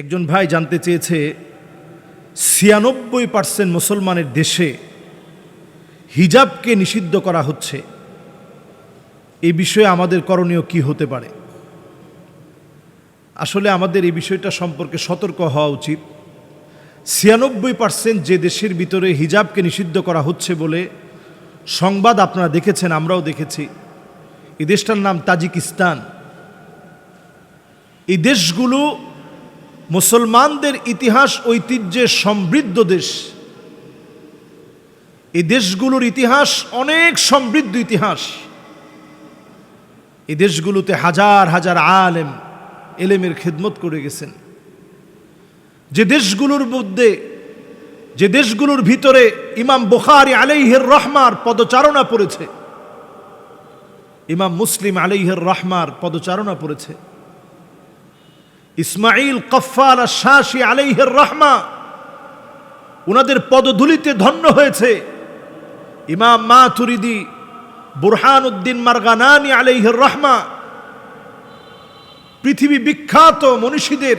একজন ভাই জানতে চেয়েছে, ছিয়ানব্বই পার্সেন্ট মুসলমানের দেশে হিজাবকে নিষিদ্ধ করা হচ্ছে। এই বিষয়ে আমাদের করণীয় কি হতে পারে? আসলে আমাদের এই বিষয়টা সম্পর্কে সতর্ক হওয়া উচিত। ছিয়ানব্বই পার্সেন্ট যে দেশের ভিতরে হিজাবকে নিষিদ্ধ করা হচ্ছে বলে সংবাদ আপনারা দেখেছেন, আমরাও দেখেছি। এই দেশটার নাম তাজিকিস্তান। এই দেশগুলো মুসলমানদের ইতিহাস ঐতিহ্যে সমৃদ্ধ দেশ। এই দেশগুলোর ইতিহাস অনেক সমৃদ্ধ ইতিহাস। এই দেশগুলোতে হাজার হাজার আলেম, এলেমের খেদমত করে গেছেন। যে দেশগুলোর মধ্যে, যে দেশগুলোর ভিতরে ইমাম বুখারি আলাইহের রহমার পদচারণা পড়েছে, ইমাম মুসলিম আলাইহের রহমার পদচারণা পড়েছে। ইসমাইল কফাল শাসি আলাইহের রহমা, উনাদের পদধূলিতে ধন্য হয়েছে ইমাম মাথুরিদি বুরহান উদ্দিন মারগানানি আলাইহের রহমা। পৃথিবী বিখ্যাত মনীষীদের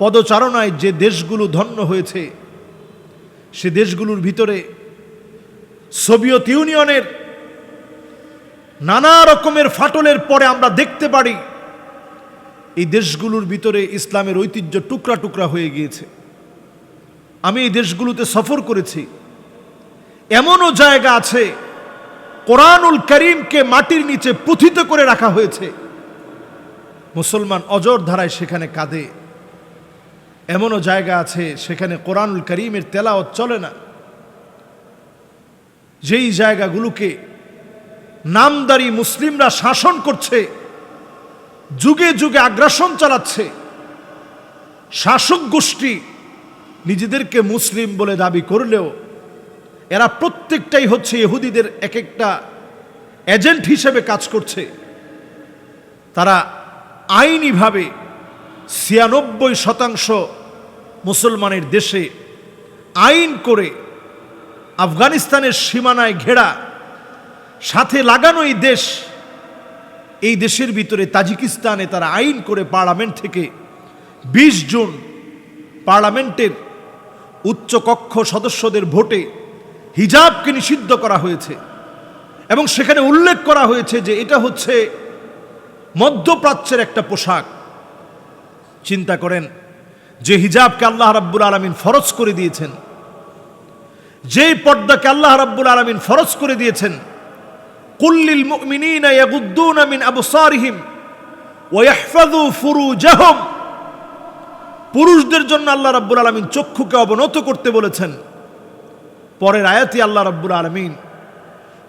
পদচারণায় যে দেশগুলো ধন্য হয়েছে, সে দেশগুলোর ভিতরে সোভিয়েত ইউনিয়নের নানা রকমের ফাটলের পরে আমরা দেখতে পারি এই দেশগুলোর ভিতরে ইসলামের ঐতিহ্য টুকরা টুকরা হয়ে গিয়েছে। আমি এই দেশগুলোতে সফর করেছি। এমনও জায়গা আছে, কোরআনুল করিমকে মাটির নিচে পুথিত করে রাখা হয়েছে। মুসলমান অজর ধারায় সেখানে কাঁদে। এমনও জায়গা আছে, সেখানে কোরআনুল করিমের তেলাওয়াত চলে না। যেই জায়গাগুলোকে নামদারি মুসলিমরা শাসন করছে যুগে যুগে আগ্রাসন চালাচ্ছে। শাসক গোষ্ঠী নিজেদেরকে মুসলিম বলে দাবি করলেও এরা প্রত্যেকটাই হচ্ছে ইহুদিদের এক একটা এজেন্ট হিসেবে কাজ করছে। তারা আইনিভাবে ছিয়ানব্বই শতাংশ মুসলমানের দেশে আইন করে আফগানিস্তানের সীমানায় ঘেরা, সাথে লাগানো এই দেশ এই দেশের ভিতরে তাজিকিস্তানে তারা আইন করে পার্লামেন্ট থেকে বিশ জুন পার্লামেন্টের উচ্চকক্ষ সদস্যদের ভোটে হিজাবকে নিষিদ্ধ করা হয়েছে। এবং সেখানে উল্লেখ করা হয়েছে যে এটা হচ্ছে মধ্যপ্রাচ্যের একটা পোশাক। চিন্তা করেন যে হিজাবকে আল্লাহ রাব্বুল আলমিন ফরজ করে দিয়েছেন। যেই পর্দাকে আল্লাহ রাব্বুল আলমিন ফরজ করে দিয়েছেন কুল্লিল মুমিনিনা ইয়াগুদ্দুনা মিন আবসারিহিম ওয়া ইয়াহফাযু ফুরুজাহুম। পুরুষদের জন্য আল্লাহ রাব্বুল আলামিন চক্ষুকে অবনত করতে বলেছেন। পরের আয়াতি আল্লাহ রাব্বুল আলামিন।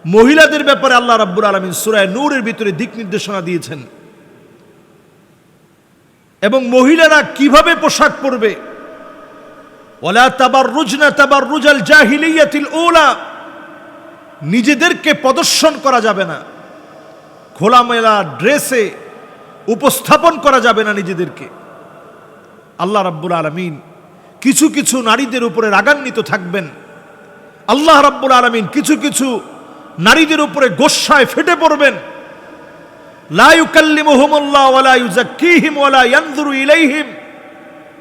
মহিলাদের ব্যাপারে আল্লাহ রাব্বুল আলামিন সূরা নূরের ভিতরে দিক নির্দেশনা দিয়েছেন। এবং মহিলারা কীভাবে পোশাক পরবে? ওলা তাবার রুজনা তাবার রুজাল জাহিলিয়াতিল ওলা নিজেদেরকে প্রদর্শন করা যাবে না। খোলামেলা ড্রেসে উপস্থাপন করা যাবে না নিজেদেরকে। আল্লাহ রাব্বুল আলমিন কিছু কিছু নারীদের উপরে রাগান্বিত থাকবেন। আল্লাহ রাব্বুল আলমিন কিছু কিছু নারীদের উপরে গোসায় ফেটে পড়বেন।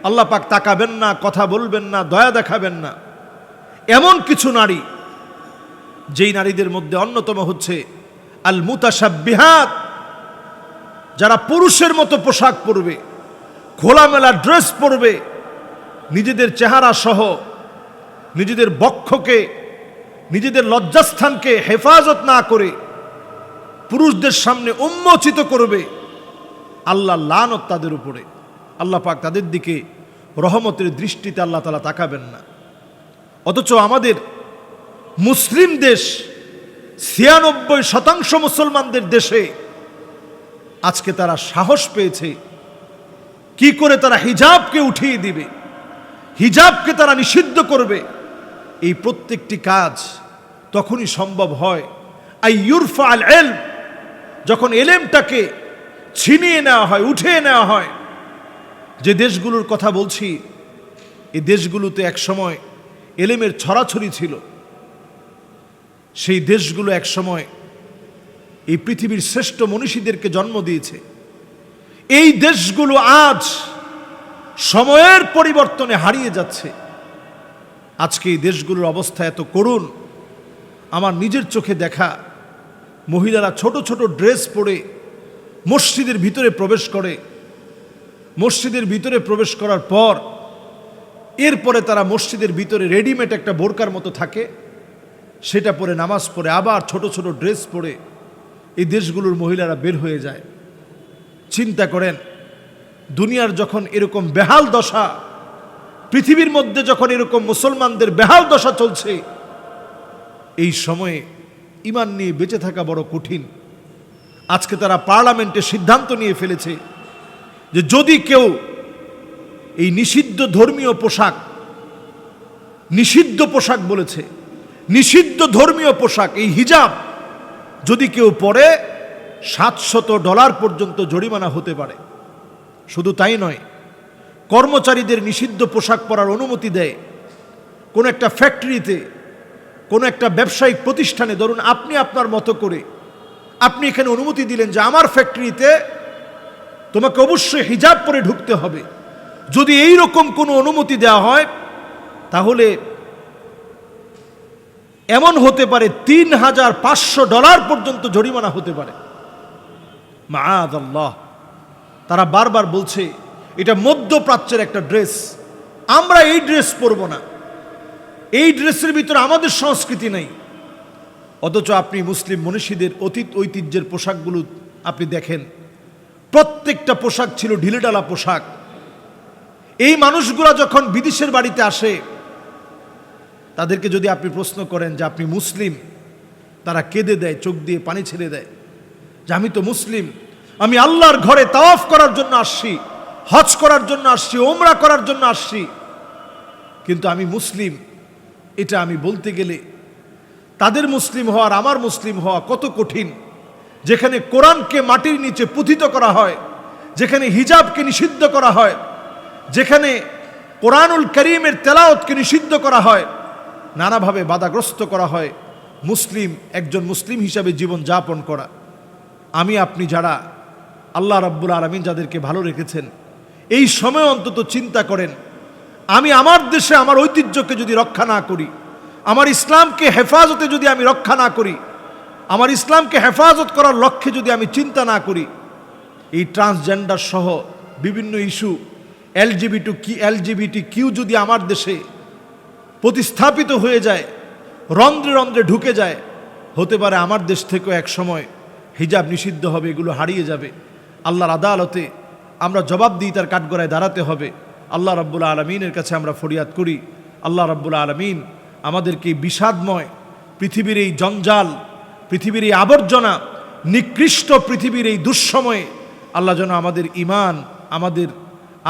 আল্লাহ পাক তাকাবেন না, কথা বলবেন না, দয়া দেখাবেন না। এমন কিছু নারী যেই নারীদের মধ্যে অন্যতম হচ্ছে আল মুতাসাবিহাত যারা পুরুষের মতো পোশাক পরবে, খোলামেলা ড্রেস পরবে, নিজেদের চেহারা সহ, নিজেদের বক্ষকে, নিজেদের লজ্জাস্থানকে হেফাজত না করে পুরুষদের সামনে উন্মোচিত করবে, আল্লাহ লানত তাদের উপরে। আল্লাহ পাক তাদের দিকে রহমতের দৃষ্টিতে আল্লাহ তালা তাকাবেন না। অথচ আমাদের মুসলিম দেশ, ছিয়ানব্বই শতাংশ মুসলমানদের দেশে আজকে তারা সাহস পেয়েছে। কি করে তারা হিজাবকে উঠিয়ে দিবে? হিজাবকে তারা নিষিদ্ধ করবে? এই প্রত্যেকটি কাজ তখনই সম্ভব হয়। আই ইউরফা আল এল যখন এলেমটাকে ছিনিয়ে নেওয়া হয়, উঠিয়ে নেওয়া হয়। যে দেশগুলোর কথা বলছি এই দেশগুলোতে একসময় এলেমের ছড়াছড়ি ছিল। সেই দেশগুলো এক সময় এই পৃথিবীর শ্রেষ্ঠ মনীষীদেরকে জন্ম দিয়েছে। এই দেশগুলো আজ সময়ের পরিবর্তনে হারিয়ে যাচ্ছে। আজকে এই দেশগুলোর অবস্থা এত করুণ, আমার নিজের চোখে দেখা মহিলারা ছোট ছোট ড্রেস পরে মসজিদের ভিতরে প্রবেশ করে। মসজিদের ভিতরে প্রবেশ করার পর এরপরে তারা মসজিদের ভিতরে রেডিমেড একটা বোরকার মতো থাকে। সেটা পরে নামাজ পড়ে, আবার ছোট ছোট ড্রেস পরে এই দেশগুলোর মহিলারা বের হয়ে যায়। চিন্তা করেন, দুনিয়ার যখন এরকম বেহাল দশা, পৃথিবীর মধ্যে যখন এরকম মুসলমানদের বেহাল দশা চলছে, এই সময়ে ইমান নিয়ে বেঁচে থাকা বড় কঠিন। আজকে তারা পার্লামেন্টে সিদ্ধান্ত নিয়ে ফেলেছে যে যদি কেউ এই নিষিদ্ধ ধর্মীয় পোশাক, নিষিদ্ধ পোশাক বলেছে নিষিদ্ধ ধর্মীয় পোশাক, এই হিজাব, যদি কেউ পরে সাতশত ডলার পর্যন্ত জরিমানা হতে পারে। শুধু তাই নয়, কর্মচারীদের নিষিদ্ধ পোশাক পরার অনুমতি দেয়। কোনো একটা ফ্যাক্টরিতে, কোনো একটা ব্যবসায়িক প্রতিষ্ঠানে, ধরুন আপনি আপনার মতো করে, আপনি এখানে অনুমতি দিলেন যে আমার ফ্যাক্টরিতে তোমাকে অবশ্যই হিজাব পরে ঢুকতে হবে। যদি এই রকম কোনো অনুমতি দেওয়া হয়, তাহলে এমন হতে পারে তিন হাজার পাঁচশো ডলার পর্যন্ত জরিমানা হতে পারে। আল্লাহ তারা বারবার বলছে, এটা মধ্যপ্রাচ্যের একটা ড্রেস। আমরা এই ড্রেস পরব না। এই ড্রেসের ভিতরে আমাদের সংস্কৃতি নেই। অথচ আপনি মুসলিম মনীষীদের অতীত ঐতিহ্যের পোশাকগুলো আপনি দেখেন। প্রত্যেকটা পোশাক ছিল ঢিলেডালা পোশাক। এই মানুষগুলা যখন বিদেশের বাড়িতে আসে তাদেরকে যদি আপনি প্রশ্ন করেন যে আপনি মুসলিম, তারা কেঁদে দেয়, চোখ দিয়ে পানি ছেড়ে দেয়। যে আমি তো মুসলিম, আমি আল্লাহর ঘরে তাওয়াফ করার জন্য আসছি, হজ করার জন্য আসছি ওমরা করার জন্য আসছি। কিন্তু আমি মুসলিম, এটা আমি বলতে গেলে তাদের মুসলিম হওয়ার আমার মুসলিম হওয়া কত কঠিন। যেখানে কোরআনকে মাটির নিচে পুথিত করা হয়, যেখানে হিজাবকে নিষিদ্ধ করা হয়, যেখানে কোরআনুল করিমের তেলাওতকে নিষিদ্ধ করা হয় নানাভাবে বাধাগ্রস্ত করা হয় মুসলিম, একজন মুসলিম হিসাবে জীবন যাপন করা। আমি, আপনি যারা আল্লাহ রাব্বুল আলমিন যাদেরকে ভালো রেখেছেন, এই সময় অন্তত চিন্তা করেন, আমি আমার দেশে আমার ঐতিহ্যকে যদি রক্ষা না করি, আমার ইসলামকে হেফাজতে যদি আমি রক্ষা না করি, আমার ইসলামকে হেফাজত করার লক্ষ্যে যদি আমি চিন্তা না করি, এই ট্রান্সজেন্ডার সহ বিভিন্ন ইস্যু, এলজিবিটু, কি, এলজিবিটি কিউ যদি আমার দেশে প্রতিস্থাপিত হয়ে যায়, রন্ধ্রে রন্ধ্রে ঢুকে যায়। হতে পারে আমার দেশ থেকেও এক সময় হিজাব নিষিদ্ধ হবে, এগুলো হারিয়ে যাবে। আল্লাহর আদালতে আমরা জবাব দিই তার কাঠগড়ায় দাঁড়াতে হবে। আল্লাহ রাব্বুল আলমিনের কাছে আমরা ফরিয়াদ করি। আল্লাহ রাব্বুল আলমিন আমাদেরকে বিষাদময় পৃথিবীর এই জঞ্জাল, পৃথিবীর এই আবর্জনা, নিকৃষ্ট পৃথিবীর এই দুঃসময়ে আল্লাহ যেন আমাদের ইমান আমাদের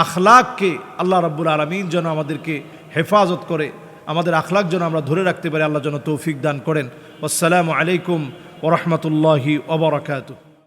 আখলাককে আল্লাহ রাব্বুল আলমিন যেন আমাদেরকে হেফাজত করে। আমাদের আখলাক যেন আমরা ধরে রাখতে পারি, আল্লাহ যেন তৌফিক দান করেন। আসসালামু আলাইকুম ওরহমতুল্লাহি ওবরাকাতু